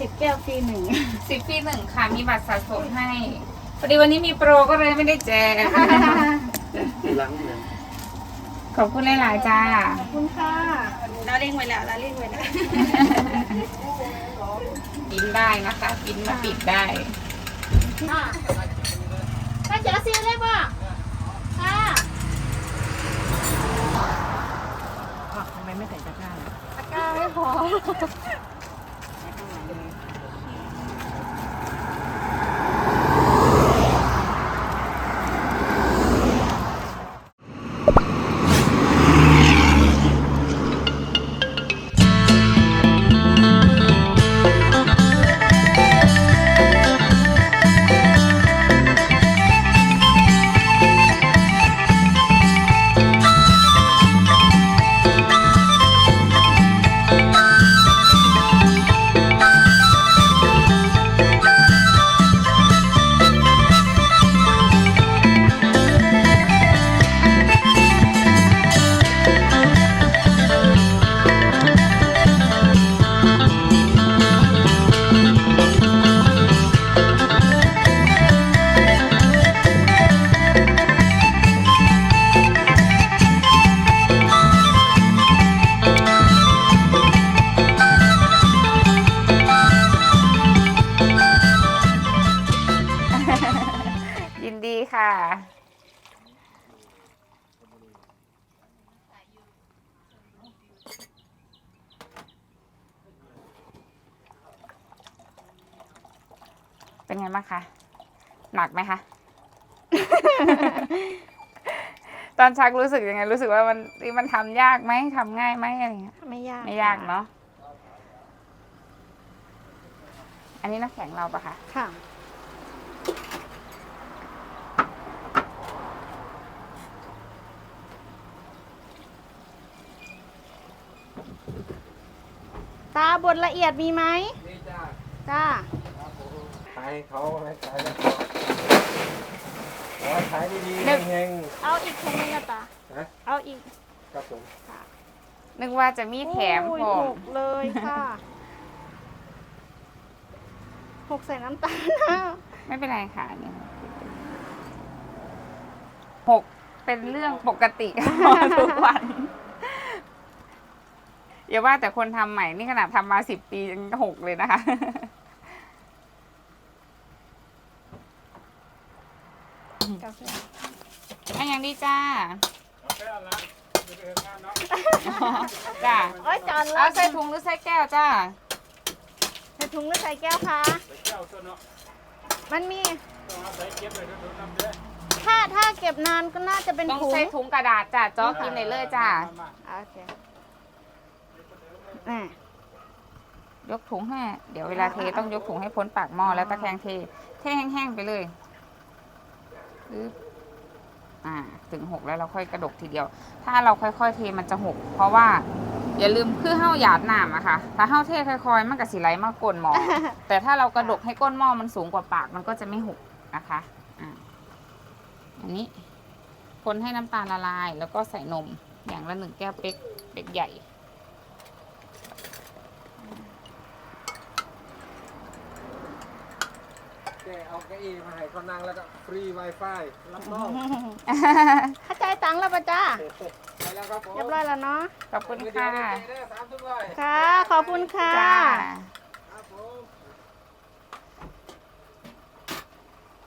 สิบแก้วฟรีหนึ่งสิบปีหนึ่งค่ะ มีบัตรสะสมให้พอดีวันนี้มีโปรก็เลยไม่ได้แจกล้างเลยขอบคุณหลาย ๆ จ้า ขอบคุณค่ะเราเร่งไว้แล้วเราเร่งไว้แล้วปินได้นะคะปินมาปิดได้ถ้าจะซื้อได้ป่ะค่ะทำไมไม่ใส่ตะกร้าล่ะตะกร้าไม่พอ ไงบ้างคะหนักไหมคะ ตอนชักรู้สึกยังไง รู้สึกว่ามันมันทำยากไหมทำง่ายไหมอะไรเงี้ยไม่ยากไม่ยากเนาะอันนี้น้ำแข็งเราปะคะค่ะตาบทละเอียดมีไหมนี่จ้าจ้าขาย ให้เขาให้ขายแล้วขอให้ขายดีๆเฮงเอาอีกคนนึงอะตา ๆนะเอาอีกครับผมนึกว่าจะมีแถมโอ้ยผหมกเลยค่ะหกใส่น้ำตาลนะไม่เป็นไรค่ะเนี่ยหกเป็นเรื่องปกติทุกวันอย่าว่าแต่คนทำใหม่นี่ขนาดทำมาสิบปียังหกเลยนะคะาแฟอันยังดีจ้าจ้าโอ้ยจอนแล้เอาวใส่ถุงหรือใส่แก้วจ้าใส่ถุงหรือใส่แก้วคะ มันมี ถ้าถ้าเก็บนานก็น่าจะเป็นต้องถุงใส่ถุงกระดาษจ้าจ๊อกินเลยเลยจ้าโอเคอะยกถุงให้เดี๋ยวเวลาเทต้องยกถุงให้พ้นปากหม้อแล้วตะแคงเทเทแห้งๆไปเลย ปึ๊บอ่าถึงหกแล้วเราค่อยกระดกทีเดียว ถ้าเราค่อยๆเทมันจะหกเพราะว่าอย่าลืมคือเห่าหยาดน้ำอะค่ะ ถ้าเห่าเทค่อยๆ มันก็สิไหลมากก้นหม้อแต่ถ้าเรากระดกให้ก้นหม้อมันสูงกว่าปากมันก็จะไม่หกนะคะอ่าอันนี้คนให้น้ำตาลละลาย แล้วก็ใส่นมอย่างละหนึ่งแก้วเป๊กเป๊กใหญ่ แก เอาเก้าอี้มาให้เขานั่งแล้วก็ฟรี Wi-Fi รับน้องเข้าใจตังค์แล้วปะจ้าไปแล้วครับผมเรียบร้อยแล้วเนาะขอบคุณเดี๋ยวค่ะได้เจอได้สามทุ่มเลยค่ะ ขอบคุณค่ะจ้า ครับผม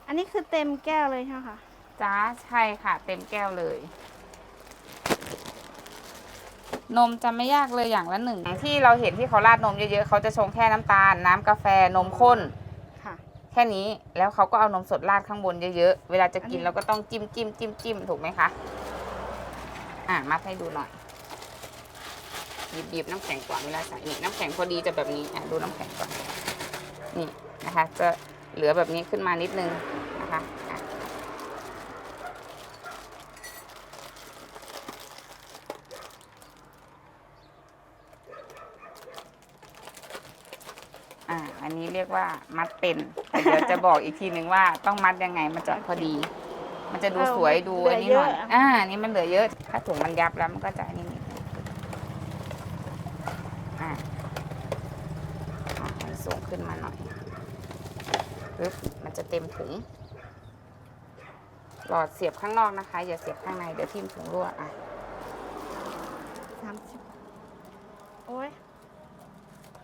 อันนี้คือเต็มแก้วเลยใช่ไหมคะจ้าใช่ค่ะ เต็มแก้วเลย นมจะไม่ยากเลยอย่างละหนึ่ง ที่เราเห็นที่เขาราดนมเยอะๆเขาจะชงแค่น้ำตาล น้ำกาแฟนมข้นค่ะ แค่นี้แล้วเขาก็เอานมสดราดข้างบนเยอะๆ เวลาจะกินอันนี้เราก็ต้องจิ้มจิ้มจิ้มจิ้มถูกไหมคะ อะมัดให้ดูหน่อยหยิบหยิบน้ำแข็งก่อนเวลาใส่นี่น้ำแข็งพอดีจะแบบนี้อะดูน้ำแข็งก่อนนี่นะคะ จะเหลือแบบนี้ขึ้นมานิดนึงนะคะอะอ่า อันนี้เรี ยกว่ามัดเป็นแต่เดี๋ยวจะบอกอีกทีหนึ่งว่าต้องมัดยังไงมันจะพอดี มันจะดูเออสวยดูเหลืออันนี้หน่อยเยอะอ่านี่มันเหลือเยอะ ถ้าถุงมันยับแล้วมันก็จะอันนี้นิดนึงอ่าอ่าให้สูงขึ้นขึ้นมาหน่อยปึ๊บมันจะเต็มถุงหลอดเสียบข้างนอกนะคะ อย่าเสียบข้างในเดี๋ยวทิ่มถุงรั่วอะสามสิบโอ้ย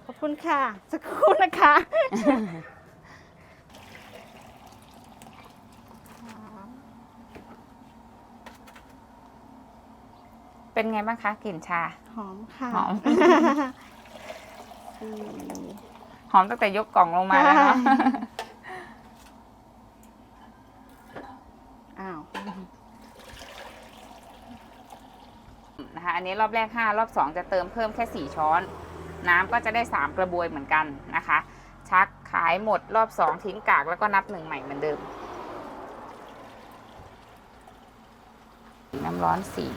ขอบคุณค่ะ สักครู่นะคะ เป็นไงบ้างคะกลิ่นชา หอมค่ะหอม สี่หอมตั้งแต่ยกกล่องลงมาแล้วเนาะอ้าว นะคะอันนี้รอบแรก 5 รอบ 2 จะเติมเพิ่มแค่ 4 ช้อน น้ำก็จะได้ 3 กระบวยเหมือนกันนะคะ ชักขายหมดรอบ 2 ทิ้งกากแล้วก็นับหนึ่งใหม่เหมือนเดิม น้ำร้อนสี่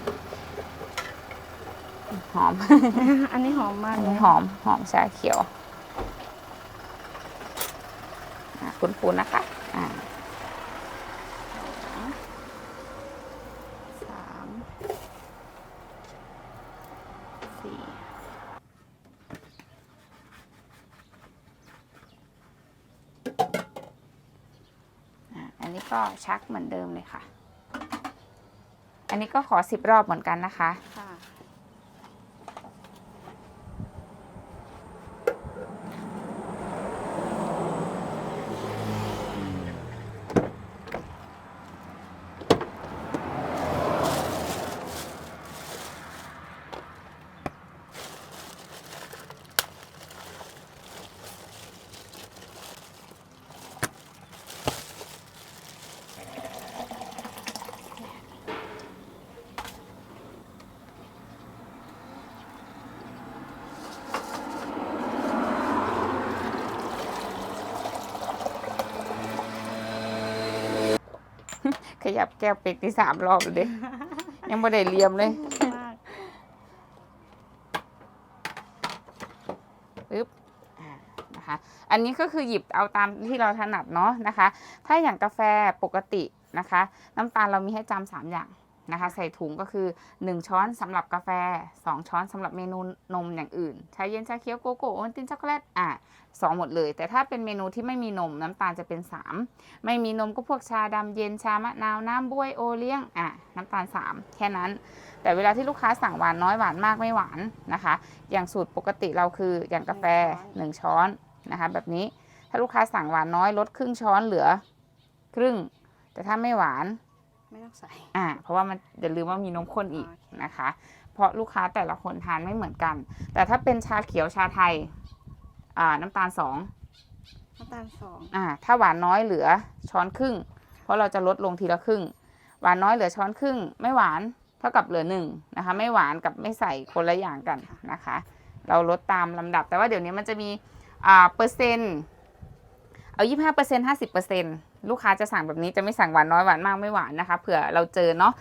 หอม อันนี้หอมมากอันเลนี้ยหอมหอมชาเขียวอะคุ้นๆนะคะ อ่า สามสี่ อะอันนี้ ก็ชักเหมือนเดิมเลยค่ะ อันนี้ก็ขอสิบรอบเหมือนกันนะคะ ค่ะ ข ยับแก้วเป็กที่สามรอบเลยเด้ยังไม่ได้เลียมเลยมากปึ๊บอ่านะคะ อันนี้ก็คือหยิบเอาตามที่เราถนัดเนาะนะคะ ถ้าอย่างกาแฟปกตินะคะ น้ำตาลเรามีให้จำสามอย่าง นะคะ ใส่ถุงก็คือ 1 ช้อนสำหรับกาแฟ 2 ช้อนสำหรับเมนูนมอย่างอื่นชาเย็นชาเขียวโกโก้โอวัลตินช็อกโกแลตอะสองหมดเลย แต่ถ้าเป็นเมนูที่ไม่มีนมน้ำตาลจะเป็น 3 ไม่มีนมก็พวกชาดำเย็นชามะนาวน้ำบ้วยโอเลี้ยงอะน้ำตาล 3 แค่นั้น แต่เวลาที่ลูกค้าสั่งหวานน้อยหวานมากไม่หวานนะคะ อย่างสูตรปกติเราคืออย่างกาแฟ 1 ช้อนนะคะ แบบนี้ถ้าลูกค้าสั่งหวานน้อยลดครึ่งช้อนเหลือ ครึ่ง แต่ถ้าไม่หวาน ไม่ต้องใส่ อ่าเพราะว่ามันอย่าลืมว่ามีนมข้นอีกโอเค นะคะ เพราะลูกค้าแต่ละคนทานไม่เหมือนกัน แต่ถ้าเป็นชาเขียวชาไทยอ่าน้ำตาลสองน้ำตาลสองอ่าถ้าหวานน้อยเหลือช้อนครึ่ง เพราะเราจะลดลงทีละครึ่ง หวานน้อยเหลือช้อนครึ่ง ไม่หวานเท่ากับเหลือหนึ่งนะคะ ไม่หวานกับไม่ใส่คนละอย่างกันนะคะ เราลดตามลำดับ แต่ว่าเดี๋ยวนี้มันจะมีอ่าเปอร์เซ็นต์ เอายี่ห้าเปอร์เซ็นต์ห้าสิบเปอร์เซ็นต์ลูกค้าจะสั่งแบบนี้จะไม่สั่งหวานน้อยหวานมากไม่หวานนะคะเผื่อเราเจอเนาะ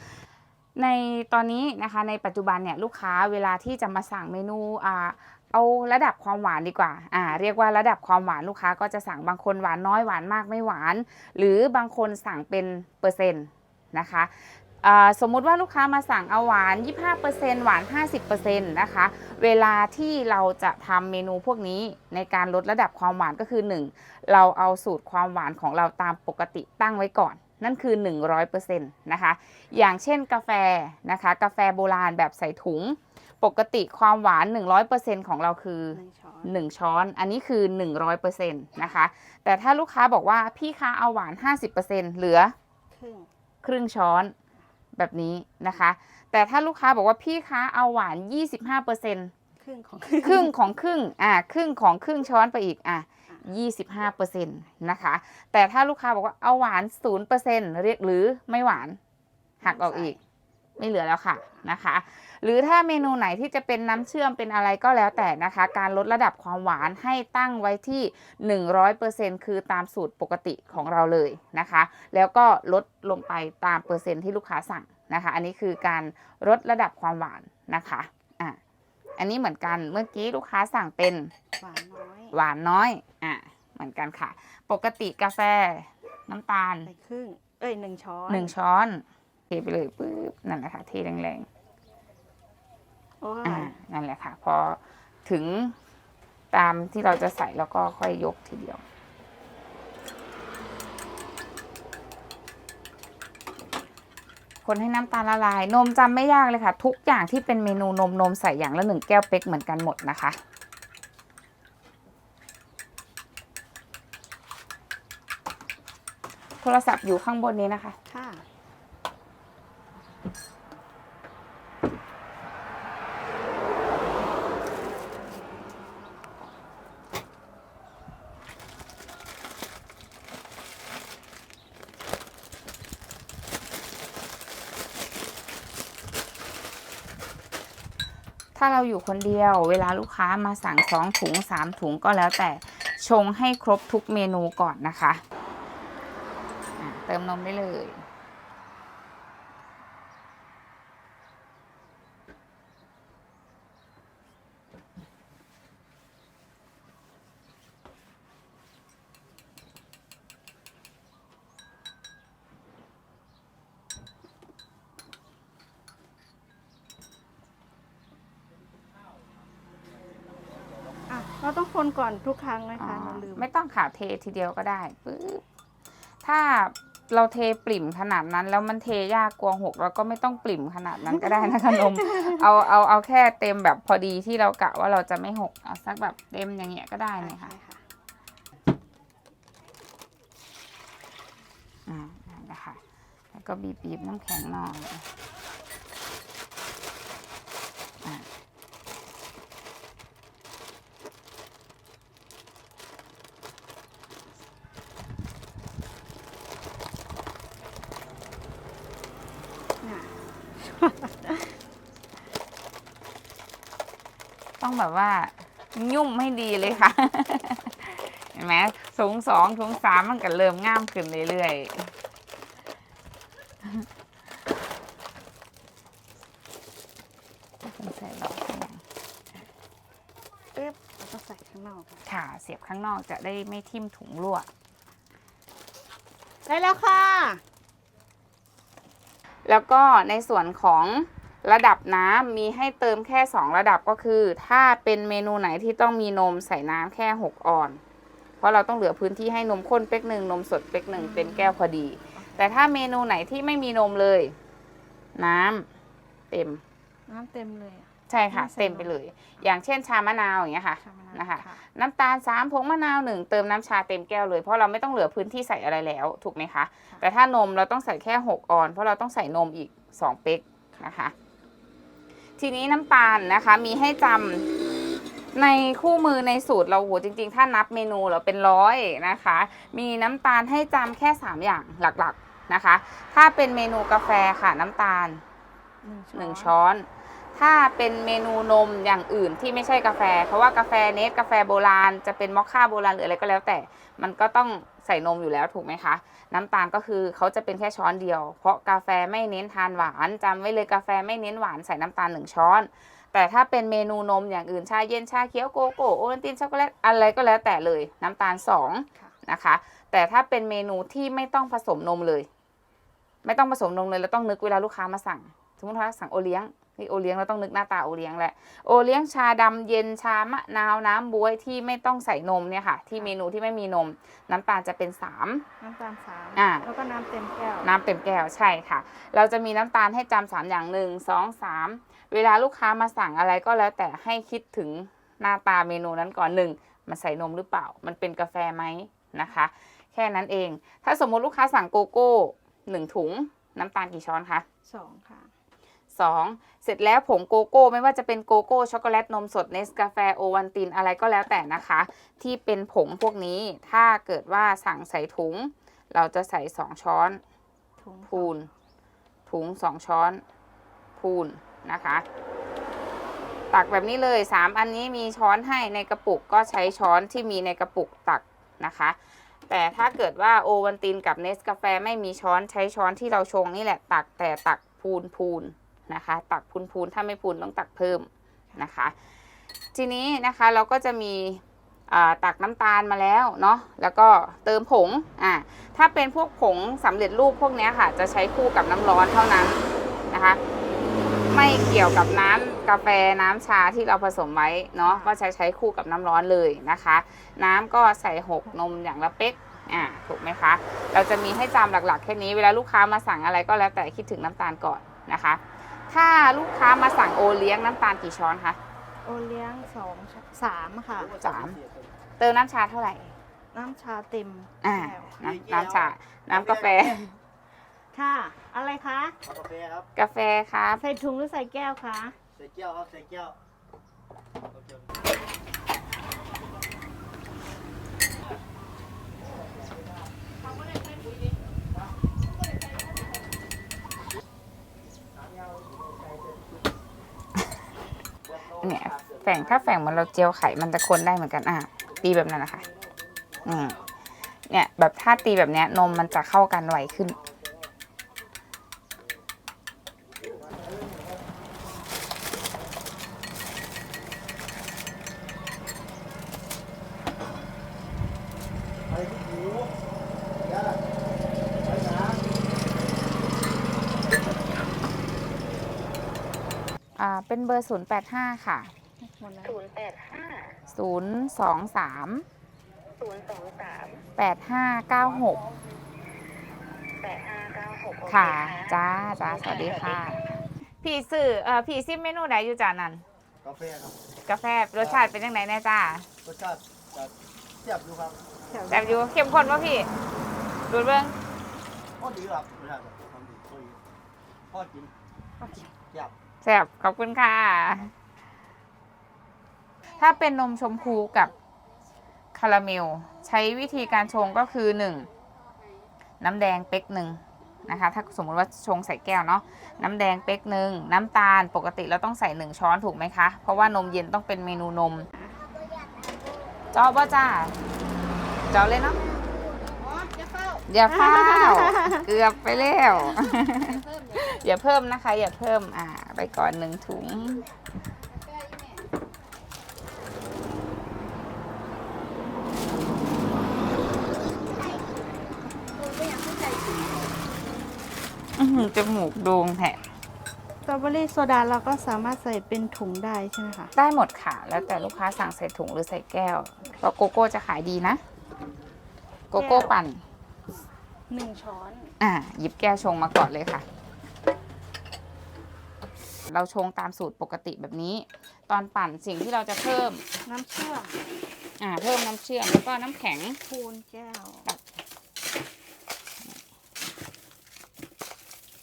ในตอนนี้นะคะในปัจจุบันเนี่ยลูกค้าเวลาที่จะมาสั่งเมนูอ่าเอาระดับความหวานดีกว่า อ่า เรียกว่าระดับความหวานลูกค้าก็จะสั่งบางคนหวานน้อยหวานมากไม่หวาน หรือบางคนสั่งเป็นเปอร์เซ็นต์นะคะ สมมุติว่าลูกค้ามาสั่งเอาหวาน 25%หวาน 50%นะคะ เวลาที่เราจะทำเมนูพวกนี้ในการลดระดับความหวานก็คือ 1 เราเอาสูตรความหวานของเราตามปกติตั้งไว้ก่อน นั่นคือ 100%นะคะ อย่างเช่นกาแฟนะคะ กาแฟโบราณแบบใส่ถุง ปกติความหวาน 100%ของเราคือหนึ่งช้อน1ช้อน อันนี้คือ 100%นะคะ แต่ถ้าลูกค้าบอกว่าพี่คะเอาหวาน 50%เหลือครึ่งครึ่งช้อน แบบนี้นะคะ แต่ถ้าลูกค้าบอกว่าพี่คะเอาหวาน 25%ครึ่งของครึ่งของครึ่งอ่าครึ่งของครึ่งช้อนไปอีกอะ25%นะคะ แต่ถ้าลูกค้าบอกว่าเอาหวาน 0%เรียกหรือไม่หวานหักออกอีก ไม่เหลือแล้วค่ะนะคะ หรือถ้าเมนูไหนที่จะเป็นน้ำเชื่อมเป็นอะไรก็แล้วแต่นะคะ การลดระดับความหวานให้ตั้งไว้ที่ 100%คือตามสูตรปกติของเราเลยนะคะ แล้วก็ลดลงไปตามเปอร์เซ็นต์ที่ลูกค้าสั่งนะคะ อันนี้คือการลดระดับความหวานนะคะอะอันนี้เหมือนกันเมื่อกี้ลูกค้าสั่งเป็นหวานน้อยหวานน้อยอะเหมือนกันค่ะ ปกติกาแฟน้ำตาลใส่ครึ่งเอ้ยหนึ่งช้อนหนึ่งช้อนเทไปเลยปุ๊บนั่นแหละค่ะเทแรงโอ้ๆย อ่านั่นแหละค่ะ พอถึงตามที่เราจะใส่แล้วก็ค่อยยกทีเดียว คนให้น้ำตาลละลาย นมจำไม่ยากเลยค่ะ ทุกอย่างที่เป็นเมนูนมนมใส่อย่างละหนึ่งแก้วเป๊กเหมือนกันหมดนะคะโทรศัพท์อยู่ข้างบนนี้นะคะ ค่ะ เราอยู่คนเดียว เวลาลูกค้ามาสั่งสองถุงสามถุงก็แล้วแต่ชงให้ครบทุกเมนูก่อนนะคะอะเติมนมได้เลย อะ เราต้องคน ก่อนทุกครั้งไหมอ๋อคะเราลืมไม่ต้องค่ะเททีเดียวก็ได้ปึ๊บถ้าเราเทปริ่มขนาดนั้น แล้วมันเทยากกวงหกเราก็ไม่ต้องปริ่มขนาดนั้นก็ได้นะคะนม เอาเอาเอาแค่เต็มแบบพอดีที่เรากะว่าเราจะไม่หกเอาสักแบบเต็มอย่างเงี้ยก็ได้เลยค่ะใช่ค่ะอ่านั่นแหละค่ะแล้วก็บีบบีบน้ำแข็งหน่อย ต้องแบบว่ายุ่มให้ดีเลยค่ะ เห็นไหมถุงสองถุงสามมันก็เริ่มง่ามขึ้นเรื่อยๆต้องใส่หลอดข้างหลังปึ๊บแล้วก็ใส่ข้างนอกค่ะค่ะ เสียบข้างนอกจะได้ไม่ทิ่มถุงรั่วได้แล้วค่ะ แล้วก็ในส่วนของ ระดับน้ำมีให้เติมแค่ 2 ระดับก็คือ ถ้าเป็นเมนูไหนที่ต้องมีนมใส่น้ำแค่ 6 ออน เพราะเราต้องเหลือพื้นที่ให้นมข้นเป๊กหนึ่งนมสดเป๊กหนึ่งเป็นแก้วพอดี แต่ถ้าเมนูไหนที่ไม่มีนมเลย น้ำเต็ม น้ำเต็มเลยอะใช่ค่ะ ไม่ใส่เต็มไปเลย อย่างเช่นชามะนาวอย่างเงี้ยค่ะชามะนาวนะคะ ค่ะ น้ำตาลสามผงมะนาวหนึ่งเติมน้ำชาเต็มแก้วเลย เพราะเราไม่ต้องเหลือพื้นที่ใส่อะไรแล้วถูกไหมคะ แต่ถ้านมเราต้องใส่แค่ 6 ออน เพราะเราต้องใส่นมอีก 2 เป๊กนะคะ ทีนี้น้ำตาลนะคะมีให้จำในคู่มือในสูตรเราโหจริง ๆ ถ้านับเมนูเราเป็นร้อยนะคะ มีน้ำตาลให้จำแค่ 3 อย่างหลักๆนะคะ ถ้าเป็นเมนูกาแฟค่ะน้ำตาลหนึ่ง1ช้อน ถ้าเป็นเมนูนมอย่างอื่นที่ไม่ใช่กาแฟ เพราะว่ากาแฟเนสกาแฟโบราณจะเป็นมอคค่าโบราณหรืออะไรก็แล้วแต่ มันก็ต้อง ใส่นมอยู่แล้วถูกไหมคะ น้ำตาลก็คือเขาจะเป็นแค่ช้อนเดียว เพราะกาแฟไม่เน้นทานหวานจำไว้เลยกาแฟไม่เน้นหวานใส่น้ำตาล1ช้อน แต่ถ้าเป็นเมนูนมอย่างอื่นชาเย็นชาเขียวโกโก้โอวัลตินช็อกโกแลตอะไรก็แล้วแต่เลย น้ำตาล2นะคะ แต่ถ้าเป็นเมนูที่ไม่ต้องผสมนมเลย ไม่ต้องผสมนมเลยเราต้องนึกเวลาลูกค้ามาสั่ง สมมติว่าสั่งโอเลี้ยง นี่โอเลี้ยงเราต้องนึกหน้าตาโอเลี้ยงแหละโอเลี้ยงชาดำเย็นชามะนาวน้ำบวยที่ไม่ต้องใส่นมเนี่ยค่ะ ที่เมนูที่ไม่มีนม น้ำตาลจะเป็น3น้ำตาลสามอ่าแล้วก็น้ำเต็มแก้ว น้ำเต็มแก้วใช่ค่ะ เราจะมีน้ำตาลให้จำสามอย่างหนึ่งสองสามเวลาลูกค้ามาสั่งอะไรก็แล้วแต่ให้คิดถึงหน้าตาเมนูนั้นก่อนหนึ่งมันใส่นมหรือเปล่า มันเป็นกาแฟไหมนะคะ แค่นั้นเอง ถ้าสมมุติลูกค้าสั่งโกโก้หนึ่งถุงน้ำตาลกี่ช้อนคะสองค่ะ สองเสร็จแล้วผงโกโก้ไม่ว่าจะเป็นโกโก้ช็อกโกแลตนมสดเนสกาแฟโอวันตินอะไรก็แล้วแต่นะคะ ที่เป็นผงพวกนี้ถ้าเกิดว่าสั่งใส่ถุง เราจะใส่สองช้อนถุงพูน ถุงสองช้อนพูนนะคะ ตักแบบนี้เลยสามอันนี้มีช้อนให้ในกระปุกก็ใช้ช้อนที่มีในกระปุกตักนะคะแต่ถ้าเกิดว่าโอวันตินกับเนสกาแฟไม่มีช้อนใช้ช้อนที่เราชงนี่แหละตักแต่ตักพูนพูน นะคะ ตักพูนพูนถ้าไม่พูนต้องตักเพิ่มนะคะ ทีนี้นะคะเราก็จะมีอ่าตักน้ำตาลมาแล้วเนาะแล้วก็เติมผงอ่าถ้าเป็นพวกผงสำเร็จรูปพวกเนี้ยค่ะ จะใช้คู่กับน้ำร้อนเท่านั้นนะคะไไม่เกี่ยวกับน้ำกาแฟน้ำชาที่เราผสมไว้เนาะก็ใช้ใช้คู่กับน้ำร้อนเลยนะคะ น้ำก็ใส่หกนมอย่างละเป๊กอ่าถูกไหมคะ เราจะมีให้จำหลักๆ แค่นี้เวลาลูกค้ามาสั่งอะไรก็แล้วแต่คิดถึงน้ำตาลก่อนนะคะ ถ้าลูกค้ามาสั่งโอเลี้ยงน้ำตาลกี่ช้อนคะโอเลี้ยงสองช้อนสามค่ะ สามเติมน้ำชาเท่าไหร่ น้ำชาเต็มอ่าแก้วน้ำน้ำชา น้ำกาแฟ ค่ะ อะไรคะ เอากาแฟครับ กาแฟครับ ใส่ถุงหรือใส่แก้วคะ ใส่แก้วครับ ใส่แก้วโอเค เนี่ยแฝงถ้าแฝงเหมันเราเจียวไข่มันจะคนได้เหมือนกันอะตีแบบนั้นนะคะอืมเนี่ยแบบถ้าตีแบบเนี้ยนมมันจะเข้ากันไวขึ้น ไปที่หูเดี๋ยวล่ะไปนะ อ่าเป็นเบอร์ 085 ค่ะหมดแล้วศูนย์แปดห้า023 ศูนย์สองสาม8596 แปดห้าเก้าหกค่ะ จ้าจ้าสวัสดีค่ะพี่ซื้อเอ่อพี่ซิมเมนูไหนอยู่จานั้นกาแฟครับกาแฟรสชาติเป็นยังไงแน่จ้ารสชาติจะเทียบดูครับแบบอยู่เข้มข้นป่ะพี่ ดูดเบิ้งพอดีครับรสชาติแบบทำดีพอดีพอกินเทียบแซ่บขอบคุณค่ะ ถ้าเป็นนมชมพูกับคาราเมล ใช้วิธีการชงก็คือ 1. น้ำแดงเป๊กหนึ่งนะคะ ถ้าสมมติว่าชงใส่แก้วเนาะน้ำแดงเป๊กหนึ่งน้ำตาลปกติเราต้องใส่ 1 ช้อนถูกไหมคะ เพราะว่านมเย็นต้องเป็นเมนูนม จอบ่จ้าจอเลยเนาะ อย่าเฝ้าเกือบไปแล้ว อย่าเพิ่มนะคะ อย่าเพิ่มอ่า ไปก่อนหนึ่งถุง อื้อหือจมูกโด่งแผะสตรอเบอรี่โซดาเราก็สามารถใส่เป็นถุงได้ใช่ไหมคะ ได้หมดค่ะ แล้วแต่ลูกค้าสั่งใส่ถุงหรือใส่แก้วเพราะโกโก้จะขายดีนะ โกโก้ปั่น หนึ่งช้อน อ่าหยิบแก้วชงมาก่อนเลยค่ะ เราชงตามสูตรปกติแบบนี้ ตอนปั่นสิ่งที่เราจะเพิ่ม น้ำเชื่อมอ่าเพิ่มน้ำเชื่อมแล้วก็น้ำแข็ง คูณแก้ว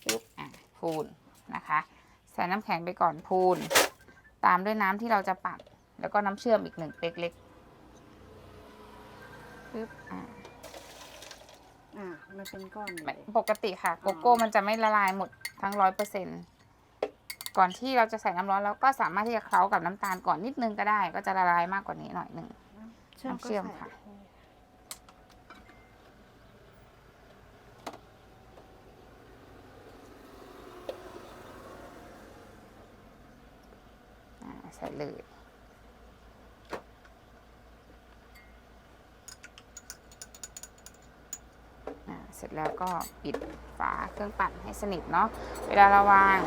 ปุ๊บอะพูนนะคะ ใส่น้ำแข็งไปก่อนพูน ตามด้วยน้ำที่เราจะปั่นแล้วก็น้ำเชื่อมอีกหนึ่งเป๊กเล็กปุ๊บอะ อ่ามันเป็นก้อนเลไม่ยปกติค่ะ โกโก้มันจะไม่ละลายหมดทั้งร้อยเปอร์เซ็นก่อนที่เราจะใส่น้ำร้อนเราก็สามารถที่จะเคล้ากับน้ำตาลก่อนนิดนึงก็ได้ ก็จะละลายมากกว่านี้หน่อยหนึ่งเชื่อมน้ำเชื่อมก็ใส่ค่ะอ่าใส่เลยอ่าเสร็จ แล้วก็ปิดฝาเครื่องปั่นให้สนิทเนาะเวลาเราวาง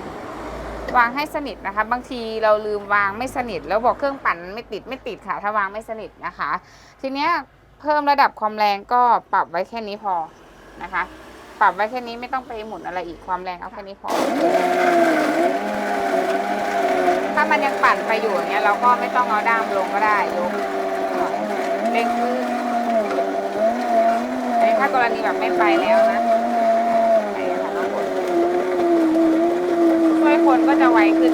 วางให้สนิทนะคะ บางทีเราลืมวางไม่สนิท แล้วบอกเครื่องปั่นไม่ติดไม่ติดค่ะ ถ้าวางไม่สนิทนะคะ ทีเนี้ยเพิ่มระดับความแรงก็ปรับไว้แค่นี้พอนะคะ ปรับไว้แค่นี้ไม่ต้องไปหมุนอะไรอีกความแรงเอาแค่นี้พอ ถ้ามันยังปั่นไปอยู่อย่างเงี้ยเราก็ไม่ต้องเอาด้ามลงก็ได้ยกหน่อยเร่งขึ้นอันนี้ ถ้ากรณีแบบไม่ไปแล้วนะอันนี้ค่ะน้องคนช่วยคนก็จะไวขึ้น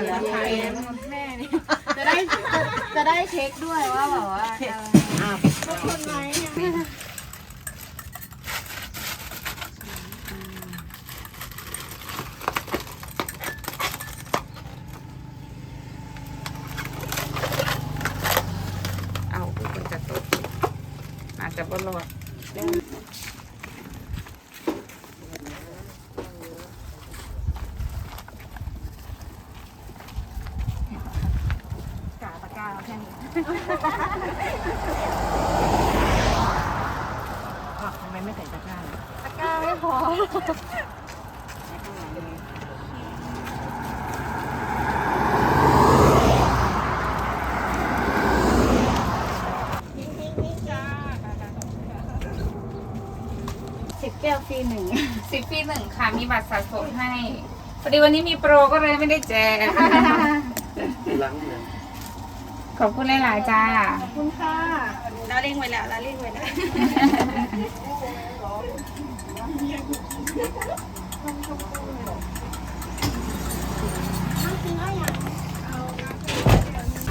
นแล้วแม่นี่จะได้จะได้เช็คด้วยว่าแบบว่าเออขอบคุณไหมเอาคุณจะตกอาจจะบรอด กาตะกร้าแค่นี้ทำไมไม่ใส่ตะกร้า ตะกร้าไม่พอ สิบแก้วฟรีหนึ่ง สิบปี หนึ่งค่ะ มีบัตรสะสมให้ พอดีวันนี้มีโปรก็เลยไม่ได้แจก หลังเนี่ยขอบคุณหลายๆจ้า ขอบคุณค่ะเราเล่งไว้แล้วเราเล่งไว้แล้ว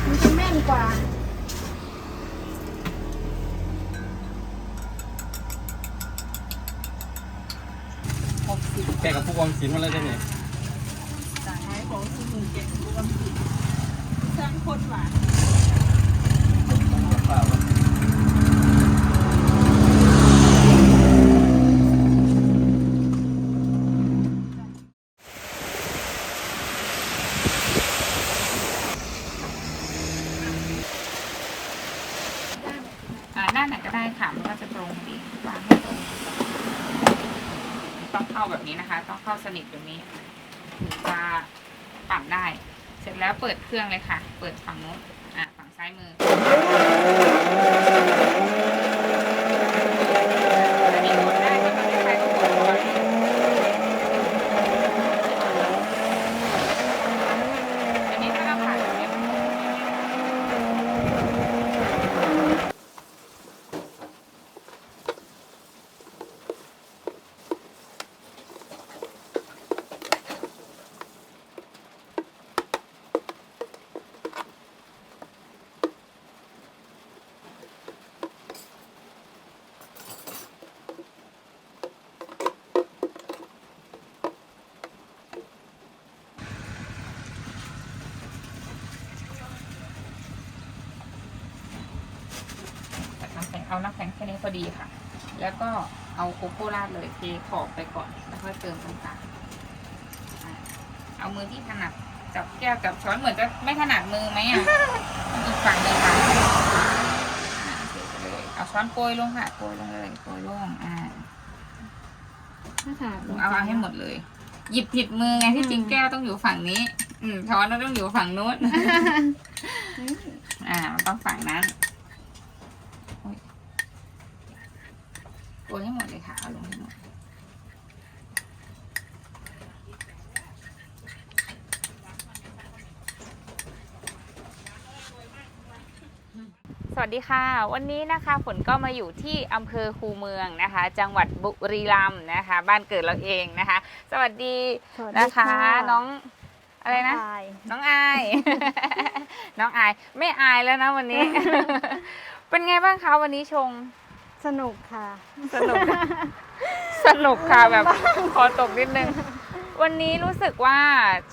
มันจะแม่นกว่า แกกับผู้กองศิลป์มาเลยได้ไหมอ่าด้านไหนก็ได้ค่ะมันก็จะตรงดีวางให้ตรง ต้องเข้าแบบนี้นะคะ ต้องเข้า สนิทแบบนี้ถึงจะปรับได้ เสร็จแล้วเปิดเครื่องเลยค่ะ เปิดฝั่งนู้นอะฝั่งซ้ายมืออันนี้กดได้ก็ไม่ได้ใครก็กดก่อนอันนี้ถ้าเราผ่านแบบนี้มัน น้ำแข็งเอาน้ำแข็งแค่นี้พอดีค่ะ แล้วก็เอา โกโก้ราดเลยเทขอบไปก่อน แล้วค่อยเติมตรงกลางอะเอามือที่ถนัดจับแก้วกับช้อนเหมือนจะไม่ถนัดมือไหมอะอีกฝั่งหนึ่งค่ะอะเทไปเลยเอาช้อนโปรยลงค่ะโปรยลงเลยโปรยลงอ่าถ้าถามเอาเอาให้หมดเลย หยิบผิดมือไงที่จริงแก้วต้องอยู่ฝั่งนี้ อืมช้อนต้องอยู่ฝั่งนู้นอ่ามันต้องฝั่งนั้นโอ๊ย โกยให้หมดเลยค่ะ เอาลงให้หมดสวัสดีค่ะ วันนี้นะคะฝนก็มาอยู่ที่อำเภอคูเมืองนะคะ จังหวัดบุรีรัมย์นะคะ บ้านเกิดเราเองนะคะ สวัสดีสวัสดีนะคะ น้องอะไรนะอายน้องอาย น้องอายไม่อายแล้วนะวันนี้ เป็นไงบ้างคะวันนี้ชง สนุกค่ะ สนุก สนุกค่ะแบบคอตกนิดนึง วันนี้รู้สึกว่า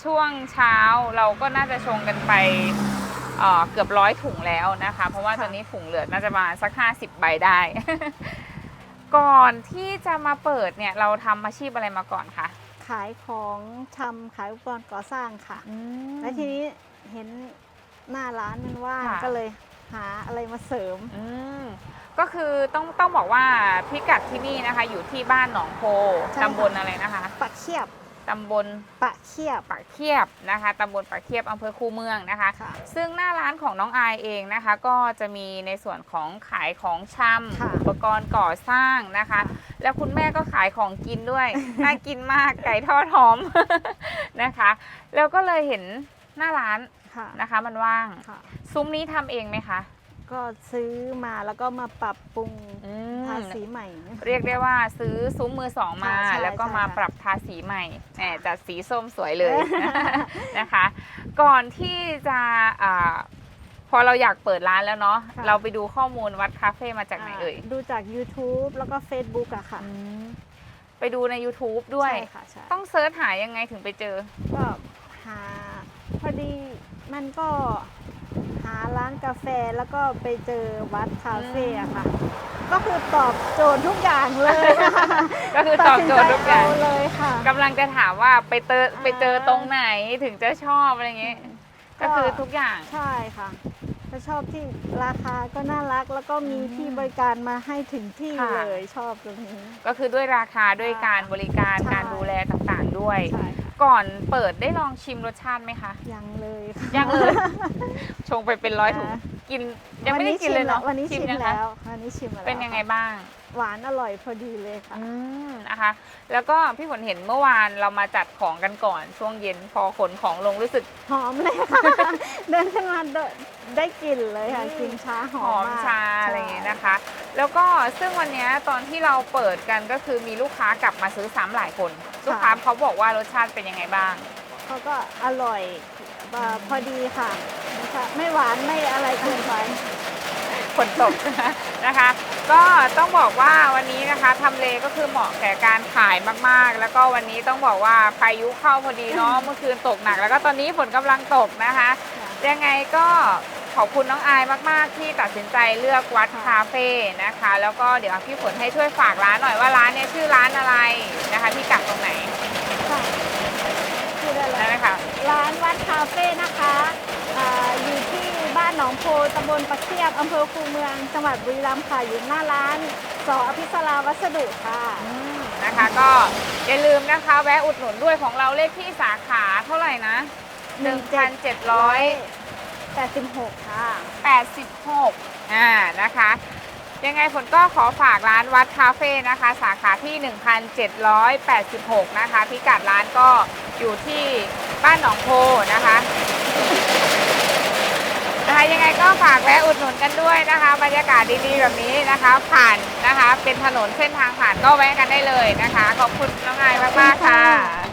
ช่วงเช้าเราก็น่าจะชงกันไปเอ่อเกือบร้อยถุงแล้วนะคะ เพราะว่าค่ะตอนนี้ถุงเหลือน่าจะมาสักห้าสิบใบได้ ก่อนที่จะมาเปิดเนี่ยเราทำอาชีพอะไรมาก่อนคะขายของชำขายอุปกรณ์ก่อสร้างค่ะมแล้วทีนี้เห็นหน้าร้านมันว่างค่ะ ก็เลยหาอะไรมาเสริม อืม ก็คือต้องต้องบอกว่าพิกัดที่นี่นะคะ อยู่ที่บ้านหนองโพใช่ค่ะ ตำบลอะไรนะคะปะเขียบตำบลปะเขียบปากเคียบนะคะตำบลปากเคียบอำเภอคูเมืองนะคะ ค่ะ ซึ่งหน้าร้านของน้องอายเองนะคะ ก็จะมีในส่วนของขายของชค่ะำอุปกรณ์ก่อสร้างนะคะ แล้วคุณแม่ก็ขายของกินด้วย น่ากินมากไก่ทอดหอม นะคะ แล้วก็เลยเห็นหน้าร้านค่ะนะคะ มันว่าง ค่ะซุ้มนี้ทำเองไหมคะ ก็ซื้อมาแล้วก็มาปรับปรุงอืม ทาสีใหม่ เรียกได้ว่าซื้อซุ้มมือสองมาค่ะใช่แล้วก็ใช่มาค่ะปรับทาสีใหม่แหมจัดสีส้มสวยเลย นะคะ ก่อนที่จะอาพอเราอยากเปิดร้านแล้วเนาะค่ะ เราไปดูข้อมูลวัดคาเฟ่มาจากไหนเอ่ยดูจาก YouTube แล้วก็ Facebook อะค่ะไปดูใน YouTube ด้วย ใช่ค่ะใช่ต้องเซิร์ชหายังไงถึงไปเจอ ก็หาพอดีมันก็ หาร้านกาแฟแล้วก็ไปเจอวัดคาเฟ่อะค่ะ ก็คือตอบโจทย์ทุกอย่างเลยก็คือตอบโจทย์ทุกอย่างตัดสินใจเเลยค่ะกำลังจะถามว่าไปเจออ่าไปเจอตรงไหนถึงจะชอบอะไรเงี้ยก็คือทุกอย่างใช่ค่ะก็ชอบที่ราคาก็น่ารักแล้วก็มีที่บริการมาให้ถึงที่ค่ะเลยชอบตรงนี้ ก็คือด้วยราคาด้วยการบริการใช่การดูแลต่างๆด้วยใช่ค่ะ ก่อนเปิดได้ลองชิมรสชาติไหมคะ ยังเลยค่ะ ยังเลย ชงไปเป็นร้อยถุงอ่า กินยังไม่ได้กินเลยเนาะวันนี้ชิมยังคะแล้ววันนี้ชิมมาแล้วเป็นยังไงบ้าง หวานอร่อยพอดีเลยค่ะ อืมนะคะ แล้วก็พี่ฝนเห็นเมื่อวานเรามาจัดของกันก่อน ช่วงเย็นพอขนของลงรู้สึก หอมเลยค่ะ เดินขึ้นมาเดินได้กลิ่นเลยค่ะอืม กลิ่นชาหหออมมมากชาอะไรอย่างเงี้ยใช่นะคะ แล้วก็ซึ่งวันเนี้ยตอนที่เราเปิดกันก็คือมีลูกค้ากลับมาซื้อซ้ำหลายคน ลูกค้าเขาบอกว่ารสชาติเป็นยังไงบ้าง เขาก็อร่อยเอ่อ พอดีค่ะนะคะไม่หวานไม่อะไรเกินไปฝนตกนะคะ ก็ต้องบอกว่าวันนี้นะคะทำเลก็คือเหมาะแก่การขายมากๆ แล้วก็วันนี้ต้องบอกว่าพายุเข้าพอดีเนาะเมื่อคืนตกหนัก แล้วก็ตอนนี้ฝนกำลังตกนะคะ ยังไงก็ขอบคุณน้องอายมากๆ ที่ตัดสินใจเลือกวัดค่ะคาเฟ่นะคะ แล้วก็เดี๋ยวพี่ฝนให้ช่วยฝากร้านหน่อยว่าร้านเนี่ยชื่อร้านอะไรนะคะที่กัดตรงไหนค่ะพูดได้เลได้ยไหมคะ ร้านวัดคาเฟ่นะคะอ่าอยู่ที่บ้านหนองโพตำบลปะเคียบอำเภอคูเมือง จังหวัดบุรีรัมย์ค่ะ อยู่หน้าร้านสออภิสราวัสดุค่ะอืมนะคะก็อย่าลืมนะคะแวะอุดหนุนด้วยของเราเลขที่สาขาเท่าไหร่นะ 1,700 86 ค่ะ 86 อ่านะคะ ยังไงฝนก็ขอฝากร้านวัดคาเฟ่นะคะ สาขาที่ 1786 นะคะ พิกัดร้านก็อยู่ที่บ้านหนองโพนะคะนะคะยังไงก็ฝากแวะอุดหนุนกันด้วยนะคะ บรรยากาศดีๆแบบนี้นะคะ ผ่านนะคะ เป็นถนนเส้นทางผ่านก็แวะกันได้เลยนะคะ ขอบคุณน้องนายมากๆค่ะ